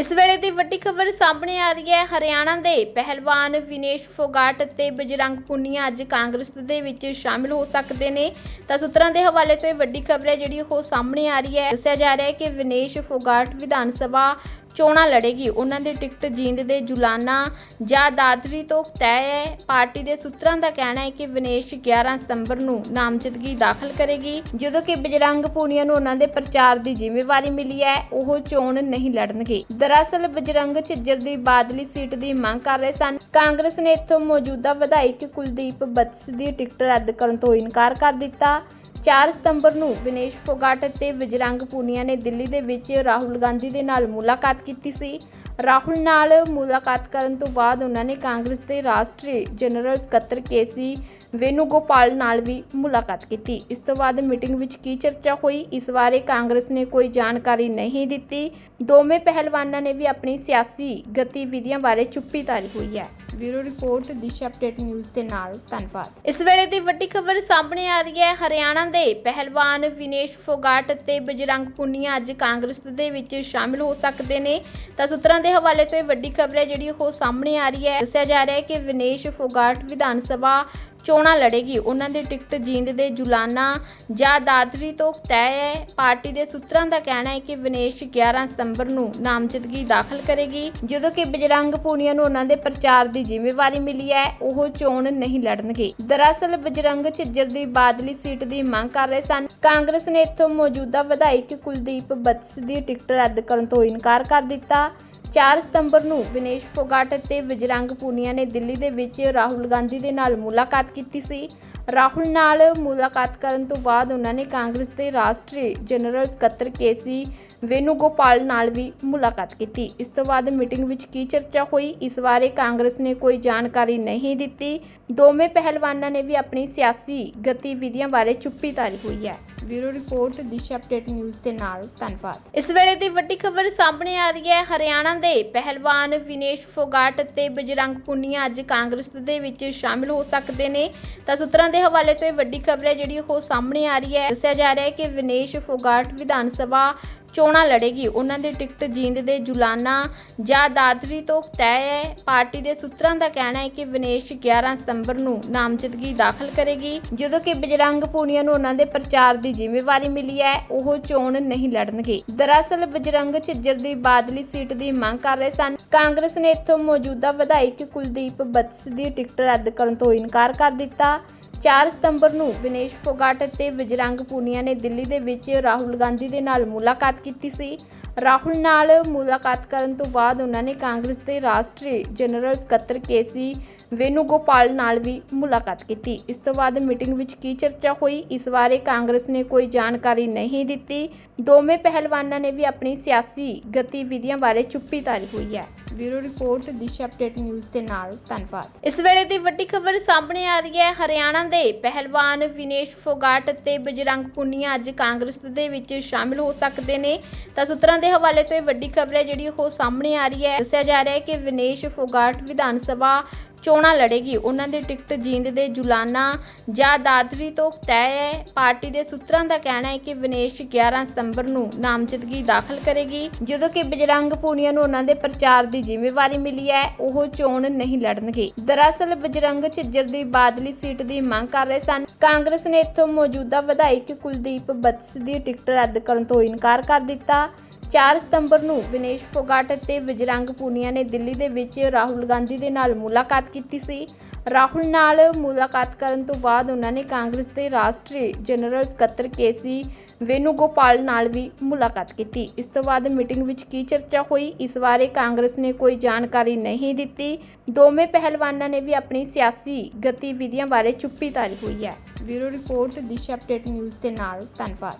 ਇਸ ਵੇਲੇ ਦੀ ਵੱਡੀ ਖਬਰ ਸਾਹਮਣੇ ਆ ਰਹੀ ਹੈ। ਹਰਿਆਣਾ ਦੇ ਪਹਿਲਵਾਨ ਵਿਨੇਸ਼ ਫੋਗਾਟ ਅਤੇ ਬਜਰੰਗ ਪੁਨੀਆ ਅੱਜ ਕਾਂਗਰਸ ਦੇ ਵਿੱਚ ਸ਼ਾਮਿਲ ਹੋ ਸਕਦੇ ਨੇ। ਤਾਂ ਸੂਤਰਾਂ ਦੇ ਹਵਾਲੇ ਤੋਂ ਇਹ ਵੱਡੀ ਖਬਰ ਹੈ ਜਿਹੜੀ ਉਹ ਸਾਹਮਣੇ ਆ ਰਹੀ ਹੈ। ਦੱਸਿਆ ਜਾ ਰਿਹਾ ਹੈ ਕਿ ਵਿਨੇਸ਼ ਫੋਗਾਟ ਵਿਧਾਨ ਸਭਾ ਚੋਣਾਂ ਲੜੇਗੀ। ਉਹਨਾਂ ਦੀ ਟਿਕਟ ਜੀਂਦ ਦੇ ਜੁਲਾਨਾ ਜਾਂ ਦਾਦਰੀ ਤੋਂ ਤੈਅ ਹੈ। ਪਾਰਟੀ ਦੇ ਸੂਤਰਾਂ ਦਾ ਕਹਿਣਾ ਹੈ ਕਿ ਵਿਨੇਸ਼ 11 ਸਤੰਬਰ ਨੂੰ ਨਾਮਜ਼ਦਗੀ ਦਾਖਲ ਕਰੇਗੀ। ਜਦੋਂ ਕਿ ਬਜਰੰਗ ਪੂਨੀਆ ਨੂੰ ਉਹਨਾਂ ਦੇ ਪ੍ਰਚਾਰ ਦੀ ਜ਼ਿੰਮੇਵਾਰੀ ਮਿਲੀ ਹੈ, ਉਹ ਚੋਣ ਨਹੀਂ ਲੜਨਗੇ। ਦਰਅਸਲ ਬਜਰੰਗ ਝਿੱਜਰ ਦੀ ਬਾਦਲੀ ਸੀਟ ਦੀ ਮੰਗ ਕਰ ਰਹੇ ਸਨ। ਕਾਂਗਰਸ ਨੇ ਇੱਥੋਂ ਮੌਜੂਦਾ ਵਿਧਾਇਕ ਕੁਲਦੀਪ ਬੱਤਸ ਦੀ ਟਿਕਟ ਰੱਦ ਕਰਨ ਤੋਂ ਇਨਕਾਰ ਕਰ ਦਿੱਤਾ। 4 ਸਤੰਬਰ ਨੂੰ ਵਿਨੇਸ਼ ਫੋਗਾਟ ਅਤੇ ਵਿਜਰੰਗ ਪੂਨੀਆ ਨੇ ਦਿੱਲੀ ਦੇ ਵਿੱਚ ਰਾਹੁਲ ਗਾਂਧੀ ਦੇ ਨਾਲ ਮੁਲਾਕਾਤ ਕੀਤੀ ਸੀ। ਰਾਹੁਲ ਨਾਲ ਮੁਲਾਕਾਤ ਕਰਨ ਤੋਂ ਬਾਅਦ ਉਹਨਾਂ ਨੇ ਕਾਂਗਰਸ ਦੇ ਰਾਸ਼ਟਰੀ ਜਨਰਲ ਸਕੱਤਰ ਕੇਸੀ ਵੇਨੁਗੋਪਾਲ ਨਾਲ ਵੀ ਮੁਲਾਕਾਤ ਕੀਤੀ। ਇਸ ਤੋਂ ਬਾਅਦ ਮੀਟਿੰਗ ਵਿੱਚ ਕੀ ਚਰਚਾ ਹੋਈ, ਇਸ ਬਾਰੇ ਕਾਂਗਰਸ ਨੇ ਕੋਈ ਜਾਣਕਾਰੀ ਨਹੀਂ ਦਿੱਤੀ। ਦੋਵੇਂ ਪਹਿਲਵਾਨਾਂ ਨੇ ਵੀ ਆਪਣੀ ਸਿਆਸੀ ਗਤੀਵਿਧੀਆਂ ਬਾਰੇ ਚੁੱਪੀ ਧਾਰੀ ਹੋਈ ਹੈ। Bureau report, Disha update news ਦੇ ਨਾਲ, ਧੰਨਵਾਦ। ਇਸ ਵੇਲੇ ਦੀ ਵੱਡੀ ਖਬਰ ਸਾਹਮਣੇ ਆ ਰਹੀ ਹੈ, ਹਰਿਆਣਾ ਦੇ ਪਹਿਲਵਾਨ ਵਿਨੇਸ਼ ਫੋਗਾਟ ਅਤੇ ਬਜਰੰਗ ਪੁਨੀਆ ਅੱਜ ਕਾਂਗਰਸ ਦੇ ਵਿੱਚ ਸ਼ਾਮਿਲ ਹੋ ਸਕਦੇ ਨੇ। ਤਾਂ ਸੂਤਰਾਂ ਦੇ ਹਵਾਲੇ ਤੋਂ ਇਹ ਵੱਡੀ ਖਬਰ ਹੈ ਜਿਹੜੀ ਉਹ ਸਾਹਮਣੇ ਆ ਰਹੀ ਹੈ। ਦੱਸਿਆ ਜਾ ਰਿਹਾ ਹੈ ਕਿ ਵਿਨੇਸ਼ ਫੋਗਾਟ ਵਿਧਾਨ ਸਭਾ ਚੋਣਾਂ ਲੜੇਗੀ। ਉਹਨਾਂ ਦੀ ਟਿਕਟ ਜੀਂਦ ਦੇ ਜੁਲਾਨਾ ਜਾਂ ਦਾਦਰੀ ਤੋਂ ਤੈਅ ਹੈ। ਪਾਰਟੀ ਦੇ ਸੂਤਰਾਂ ਦਾ ਕਹਿਣਾ ਹੈ ਕਿ ਵਿਨੇਸ਼ 11 ਸਤੰਬਰ ਨੂੰ ਨਾਮਜ਼ਦਗੀ ਦਾਖਲ ਕਰੇਗੀ। ਜਦੋਂ ਕਿ ਬਜਰੰਗ ਪੂਨੀਆ ਨੂੰ ਉਹਨਾਂ ਦੇ ਪ੍ਰਚਾਰ ਦੀ ਜ਼ਿੰਮੇਵਾਰੀ ਮਿਲੀ ਹੈ, ਉਹ ਚੋਣ ਨਹੀਂ ਲੜਨਗੇ। ਦਰਅਸਲ ਬਜਰੰਗ ਝਿੱਜਰ ਦੀ ਬਾਦਲੀ ਸੀਟ ਦੀ ਮੰਗ ਕਰ ਰਹੇ ਸਨ। ਕਾਂਗਰਸ ਨੇ ਇੱਥੋਂ ਮੌਜੂਦਾ ਵਿਧਾਇਕ ਕੁਲਦੀਪ ਬੱਤਸ ਦੀ ਟਿਕਟ ਰੱਦ ਕਰਨ ਤੋਂ ਇਨਕਾਰ ਕਰ ਦਿੱਤਾ। 4 ਸਤੰਬਰ ਨੂੰ ਵਿਨੇਸ਼ ਫੋਗਾਟ ਅਤੇ ਵਿਜਰੰਗ ਪੂਨੀਆ ਨੇ ਦਿੱਲੀ ਦੇ ਵਿੱਚ ਰਾਹੁਲ ਗਾਂਧੀ ਦੇ ਨਾਲ ਮੁਲਾਕਾਤ ਕੀਤੀ ਸੀ। ਰਾਹੁਲ ਨਾਲ ਮੁਲਾਕਾਤ ਕਰਨ ਤੋਂ ਬਾਅਦ ਉਹਨਾਂ ਨੇ ਕਾਂਗਰਸ ਦੇ ਰਾਸ਼ਟਰੀ ਜਨਰਲ ਸਕੱਤਰ ਕੇਸੀ ਵੇਨੁਗੋਪਾਲ ਨਾਲ ਵੀ ਮੁਲਾਕਾਤ ਕੀਤੀ। ਇਸ ਤੋਂ ਬਾਅਦ ਮੀਟਿੰਗ ਵਿੱਚ ਕੀ ਚਰਚਾ ਹੋਈ, ਇਸ ਬਾਰੇ ਕਾਂਗਰਸ ਨੇ ਕੋਈ ਜਾਣਕਾਰੀ ਨਹੀਂ ਦਿੱਤੀ। ਦੋਵੇਂ ਪਹਿਲਵਾਨਾਂ ਨੇ ਵੀ ਆਪਣੀ ਸਿਆਸੀ ਗਤੀਵਿਧੀਆਂ ਬਾਰੇ ਚੁੱਪੀ ਧਾਰੀ ਹੋਈ ਹੈ। Bureau report, Disha update news ਦੇ ਨਾਲ, ਧੰਨਵਾਦ। ਇਸ ਵੇਲੇ ਦੀ ਵੱਡੀ ਖਬਰ ਸਾਹਮਣੇ ਆ ਰਹੀ ਹੈ। ਹਰਿਆਣਾ ਦੇ ਪਹਿਲਵਾਨ ਵਿਨੇਸ਼ ਫੋਗਾਟ ਅਤੇ ਬਜਰੰਗ ਪੁਨੀਆ ਅੱਜ ਕਾਂਗਰਸ ਦੇ ਵਿੱਚ ਸ਼ਾਮਿਲ ਹੋ ਸਕਦੇ ਨੇ। ਤਾਂ ਸੂਤਰਾਂ ਦੇ ਹਵਾਲੇ ਤੋਂ ਇਹ ਵੱਡੀ ਖਬਰ ਹੈ ਜਿਹੜੀ ਉਹ ਸਾਹਮਣੇ ਆ ਰਹੀ ਹੈ। ਦੱਸਿਆ ਜਾ ਰਿਹਾ ਹੈ ਕਿ ਵਿਨੇਸ਼ ਫੋਗਾਟ ਵਿਧਾਨ ਸਭਾ ਚੋਣਾਂ ਲੜੇਗੀ। ਉਹਨਾਂ ਦੀ ਟਿਕਟ ਜੀਂਦ ਦੇ ਜੁਲਾਨਾ ਜਾਂ ਦਾਦਰੀ ਤੋਂ ਤੈਅ ਹੈ। ਪਾਰਟੀ ਦੇ ਸੂਤਰਾਂ ਦਾ ਕਹਿਣਾ ਹੈ ਕਿ ਵਿਨੇਸ਼ 11 ਸਤੰਬਰ ਨੂੰ ਨਾਮਜ਼ਦਗੀ ਦਾਖਲ ਕਰੇਗੀ। ਜਦੋਂ ਕਿ ਬਜਰੰਗ ਪੂਨੀਆ ਨੂੰ ਉਹਨਾਂ ਦੇ ਪ੍ਰਚਾਰ ਦੀ ਜ਼ਿੰਮੇਵਾਰੀ ਮਿਲੀ ਹੈ, ਉਹ ਚੋਣ ਨਹੀਂ ਲੜਨਗੇ। ਦਰਅਸਲ ਬਜਰੰਗ ਝਿੱਜਰ ਦੀ ਬਾਦਲੀ ਸੀਟ ਦੀ ਮੰਗ ਕਰ ਰਹੇ ਸਨ। ਕਾਂਗਰਸ ਨੇ ਇੱਥੋਂ ਮੌਜੂਦਾ ਵਿਧਾਇਕ ਕੁਲਦੀਪ ਬੱਤਸ ਦੀ ਟਿਕਟ ਰੱਦ ਕਰਨ ਤੋਂ ਇਨਕਾਰ ਕਰ ਦਿੱਤਾ। 4 ਸਤੰਬਰ ਨੂੰ ਵਿਨੇਸ਼ ਫੋਗਾਟ ਅਤੇ ਵਿਜਰੰਗ ਪੂਨੀਆ ਨੇ ਦਿੱਲੀ ਦੇ ਵਿੱਚ ਰਾਹੁਲ ਗਾਂਧੀ ਦੇ ਨਾਲ ਮੁਲਾਕਾਤ ਕੀਤੀ ਸੀ। ਰਾਹੁਲ ਨਾਲ ਮੁਲਾਕਾਤ ਕਰਨ ਤੋਂ ਬਾਅਦ ਉਹਨਾਂ ਨੇ ਕਾਂਗਰਸ ਦੇ ਰਾਸ਼ਟਰੀ ਜਨਰਲ ਸਕੱਤਰ ਕੇਸੀ ਵੇਨੁਗੋਪਾਲ ਨਾਲ ਵੀ ਮੁਲਾਕਾਤ ਕੀਤੀ। ਇਸ ਤੋਂ ਬਾਅਦ ਮੀਟਿੰਗ ਵਿੱਚ ਕੀ ਚਰਚਾ ਹੋਈ, ਇਸ ਬਾਰੇ ਕਾਂਗਰਸ ਨੇ ਕੋਈ ਜਾਣਕਾਰੀ ਨਹੀਂ ਦਿੱਤੀ। ਦੋਵੇਂ ਪਹਿਲਵਾਨਾਂ ਨੇ ਵੀ ਆਪਣੀ ਸਿਆਸੀ ਗਤੀਵਿਧੀਆਂ ਬਾਰੇ ਚੁੱਪੀ ਧਾਰੀ ਹੋਈ ਹੈ। Bureau report, Disha update news ਦੇ ਨਾਲ। ਧੰਨਵਾਦ। ਇਸ ਵੇਲੇ ਦੀ ਵੱਡੀ ਖਬਰ ਸਾਹਮਣੇ ਆ ਰਹੀ ਹੈ। ਹਰਿਆਣਾ ਦੇ ਪਹਿਲਵਾਨ ਵਿਨੇਸ਼ ਫੋਗਾਟ ਅਤੇ ਬਜਰੰਗ ਪੁਨੀਆ ਅੱਜ ਕਾਂਗਰਸ ਦੇ ਵਿੱਚ ਸ਼ਾਮਿਲ ਹੋ ਸਕਦੇ ਨੇ। ਤਾਂ ਸੂਤਰਾਂ ਦੇ ਹਵਾਲੇ ਤੋਂ ਇਹ ਵੱਡੀ ਖਬਰ ਹੈ ਜਿਹੜੀ ਉਹ ਸਾਹਮਣੇ ਆ ਰਹੀ ਹੈ। ਦੱਸਿਆ ਜਾ ਰਿਹਾ ਹੈ ਕਿ ਵਿਨੇਸ਼ ਫੋਗਾਟ ਵਿਧਾਨ ਸਭਾ ਚੋਣਾਂ ਲੜੇਗੀ। ਉਹਨਾਂ ਦੀ ਟਿਕਟ ਜੀਂਦ ਦੇ ਜੁਲਾਨਾ ਜਾਂ ਦਾਦਰੀ ਤੋਂ ਤੈਅ ਹੈ। ਪਾਰਟੀ ਦੇ ਸੂਤਰਾਂ ਦਾ ਕਹਿਣਾ ਹੈ ਕਿ ਵਿਨੇਸ਼ 11 ਸਤੰਬਰ ਨੂੰ ਨਾਮਜ਼ਦਗੀ ਦਾਖਲ ਕਰੇਗੀ। ਜਦੋਂ ਕਿ ਬਜਰੰਗ ਪੂਨੀਆ ਨੂੰ ਉਹਨਾਂ ਦੇ ਪ੍ਰਚਾਰ ਦੀ ਜ਼ਿੰਮੇਵਾਰੀ ਮਿਲੀ ਹੈ, ਉਹ ਚੋਣ ਨਹੀਂ ਲੜਨਗੇ। ਦਰਅਸਲ ਬਜਰੰਗ ਝਿੱਜਰ ਦੀ ਬਾਦਲੀ ਸੀਟ ਦੀ ਮੰਗ ਕਰ ਰਹੇ ਸਨ। ਕਾਂਗਰਸ ਨੇ ਇੱਥੋਂ ਮੌਜੂਦਾ ਵਿਧਾਇਕ ਕੁਲਦੀਪ ਬੱਤਸ ਦੀ ਟਿਕਟ ਰੱਦ ਕਰਨ ਤੋਂ ਇਨਕਾਰ ਕਰ ਦਿੱਤਾ। 4 ਸਤੰਬਰ ਨੂੰ ਵਿਨੇਸ਼ ਫੋਗਾਟ ਅਤੇ ਵਿਜਰੰਗ ਪੂਨੀਆ ਨੇ ਦਿੱਲੀ ਦੇ ਵਿੱਚ ਰਾਹੁਲ ਗਾਂਧੀ ਦੇ ਨਾਲ ਮੁਲਾਕਾਤ ਕੀਤੀ ਸੀ। ਰਾਹੁਲ ਨਾਲ ਮੁਲਾਕਾਤ ਕਰਨ ਤੋਂ ਬਾਅਦ ਉਹਨਾਂ ਨੇ ਕਾਂਗਰਸ ਦੇ ਰਾਸ਼ਟਰੀ ਜਨਰਲ ਸਕੱਤਰ ਕੇਸੀ ਵੇਨੂਗੋਪਾਲ ਨਾਲ ਵੀ ਮੁਲਾਕਾਤ ਕੀਤੀ। ਇਸ ਤੋਂ ਬਾਅਦ ਮੀਟਿੰਗ ਵਿੱਚ ਕੀ ਚਰਚਾ ਹੋਈ? ਇਸ ਬਾਰੇ ਕਾਂਗਰਸ ਨੇ ਕੋਈ ਜਾਣਕਾਰੀ ਨਹੀਂ ਦਿੱਤੀ। ਦੋਵੇਂ ਪਹਿਲਵਾਨਾਂ ਨੇ ਵੀ ਆਪਣੀ ਸਿਆਸੀ ਗਤੀਵਿਧੀਆਂ ਬਾਰੇ ਚੁੱਪੀ ਧਾਰੀ ਹੋਈ ਹੈ। Bureau report, Disha update news ਦੇ ਨਾਲ। ਧੰਨਵਾਦ।